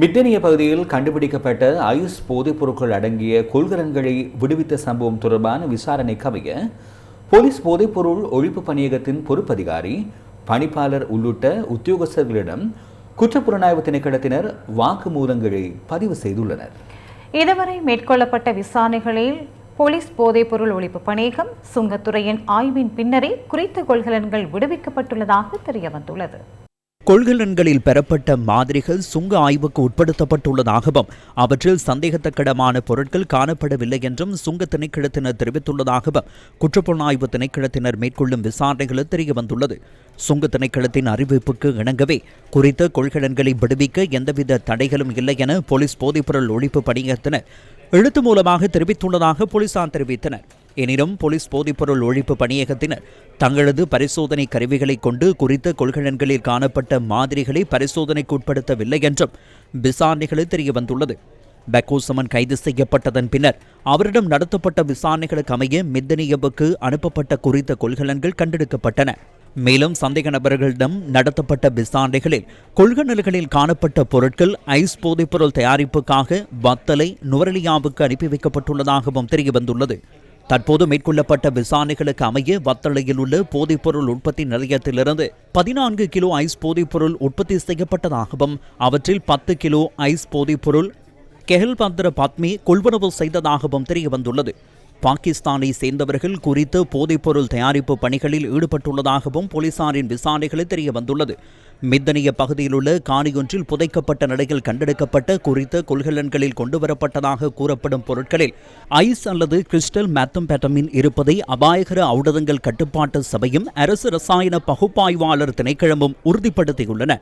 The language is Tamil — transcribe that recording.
மித்தனிய பகுதியில் கண்டுபிடிக்கப்பட்ட ஐஸ் போதைப் பொருட்கள் அடங்கிய கொள்கலன்களை விடுவித்த சம்பவம் தொடர்பான விசாரணை கவிய போலீஸ் போதைப்பொருள் ஒழிப்பு பணியகத்தின் பொறுப்பதிகாரி பணிப்பாளர் உள்ளிட்ட உத்தியோகஸ்தர்களிடம் குற்றப்புலனாய்வு திணைக்களத்தினர் வாக்குமூலங்களை பதிவு செய்துள்ளனர். இதுவரை மேற்கொள்ளப்பட்ட விசாரணைகளில் போலீஸ் போதைப்பொருள் ஒழிப்பு பணியகம் சுங்கத்துறையின் ஆய்வின் பின்னரே குறித்த கொள்கலன்கள் விடுவிக்கப்பட்டுள்ளதாக தெரியவந்துள்ளது. கொள்கலன்களில் பெறப்பட்ட மாதிரிகள் சுங்க ஆய்வுக்கு உட்படுத்தப்பட்டுள்ளதாகவும் அவற்றில் சந்தேகத்தக்கிடமான பொருட்கள் காணப்படவில்லை என்றும் சுங்க திணைக்களத்தினர் தெரிவித்துள்ளதாகவும் குற்றப்புலனாய்வு திணைக்களத்தினர் மேற்கொள்ளும் விசாரணைகளில் தெரியவந்துள்ளது. சுங்க திணைக்களத்தின் அறிவிப்புக்கு இணங்கவே குறித்த கொள்கலன்களை விடுவிக்க எந்தவித தடைகளும் இல்லை என போலீஸ் போதைப்பொருள் ஒழிப்பு பணியத்தினர் எழுத்து மூலமாக தெரிவித்துள்ளதாக போலீசார் தெரிவித்தனர். எனினும் போலீஸ் போதைப்பொருள் ஒழிப்பு பணியகத்தினர் தங்களது பரிசோதனை கருவிகளை கொண்டு குறித்த கொள்கலன்களில் காணப்பட்ட மாதிரிகளை பரிசோதனைக்கு உட்படுத்தவில்லை என்றும் விசாரணைகளில் தெரியவந்துள்ளது. பெக்கோசமன் கைது செய்யப்பட்டதன் பின்னர் அவரிடம் நடத்தப்பட்ட விசாரணைகளுக்கு அமைய மித்தனியவுக்கு அனுப்பப்பட்ட குறித்த கொள்கலன்கள் கண்டெடுக்கப்பட்டன. மேலும் சந்தேக நபர்களிடம் நடத்தப்பட்ட விசாரணைகளில் கொள்கலன்களில் காணப்பட்ட பொருட்கள் ஐஸ் போதைப்பொருள் தயாரிப்புக்காக வத்தலை நுவரலியாவுக்கு அனுப்பி வைக்கப்பட்டுள்ளதாகவும் தெரியவந்துள்ளது. தற்போது மேற்கொள்ளப்பட்ட விசாரணைகளுக்கு அமைய வத்தளையில் உள்ள போதைப்பொருள் உற்பத்தி நிலையத்திலிருந்து பதினான்கு கிலோ ஐஸ் போதைப்பொருள் உற்பத்தி செய்யப்பட்டதாகவும் அவற்றில் பத்து கிலோ ஐஸ் போதைப்பொருள் கெஹல்பந்திர பத்மி கொள்வனவு செய்ததாகவும் தெரியவந்துள்ளது. பாகிஸ்தானை சேர்ந்தவர்கள் குறித்து போதைப்பொருள் தயாரிப்பு பணிகளில் ஈடுபட்டுள்ளதாகவும் போலீசாரின் விசாரணைகளில் தெரிய வந்துள்ளது மித்தனிய பகுதியில் உள்ள காணியொன்றில் புதைக்கப்பட்ட நிலையில் கண்டெடுக்கப்பட்ட குறித்த கொள்கலன்களில் கொண்டுவரப்பட்டதாக கூறப்படும் பொருட்களில் ஐஸ் அல்லது கிறிஸ்டல் மேத்தம்பெட்டமின் இருப்பதை அபாயகர ஔடதங்கள் கட்டுப்பாட்டு சபையும் அரசு ரசாயன பகுப்பாய்வாளர் திணைக்களமும் உறுதிப்படுத்தியுள்ளன.